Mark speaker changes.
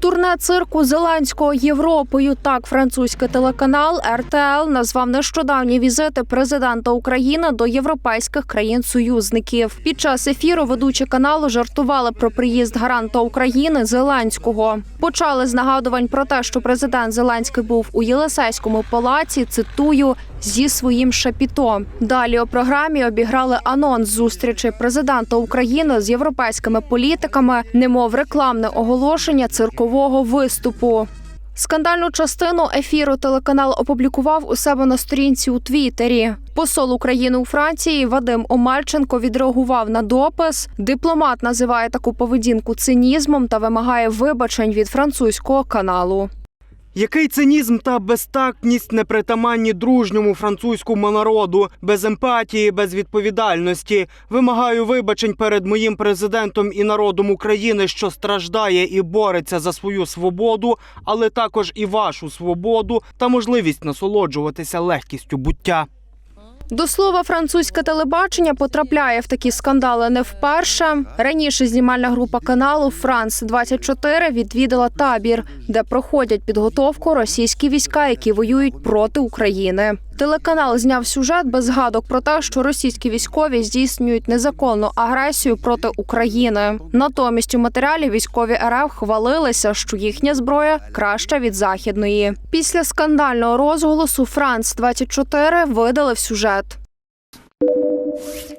Speaker 1: Турне цирку Зеленського Європою. Так, французький телеканал РТЛ назвав нещодавні візити президента України до європейських країн-союзників. Під час ефіру ведучі каналу жартували про приїзд гаранта України Зеленського. Почали з нагадувань про те, що президент Зеленський був у Єлисейському палаці. Цитую зі своїм шапіто. Далі у програмі обіграли анонс зустрічі президента України з європейськими політиками, немов рекламне оголошення циркового виступу. Скандальну частину ефіру телеканал опублікував у себе на сторінці у Твіттері. Посол України у Франції Вадим Омельченко відреагував на допис. Дипломат називає таку поведінку цинізмом та вимагає вибачень від французького каналу.
Speaker 2: Який цинізм та безтактність непритаманні дружньому французькому народу, без емпатії, без відповідальності. Вимагаю вибачень перед моїм президентом і народом України, що страждає і бореться за свою свободу, але також і вашу свободу та можливість насолоджуватися легкістю буття.
Speaker 1: До слова, французьке телебачення потрапляє в такі скандали не вперше. Раніше знімальна група каналу Франс 24 відвідала табір, де проходять підготовку російські війська, які воюють проти України. Телеканал зняв сюжет без згадок про те, що російські військові здійснюють незаконну агресію проти України. Натомість у матеріалі військові РФ хвалилися, що їхня зброя краща від західної. Після скандального розголосу Франц 24 видалив сюжет. you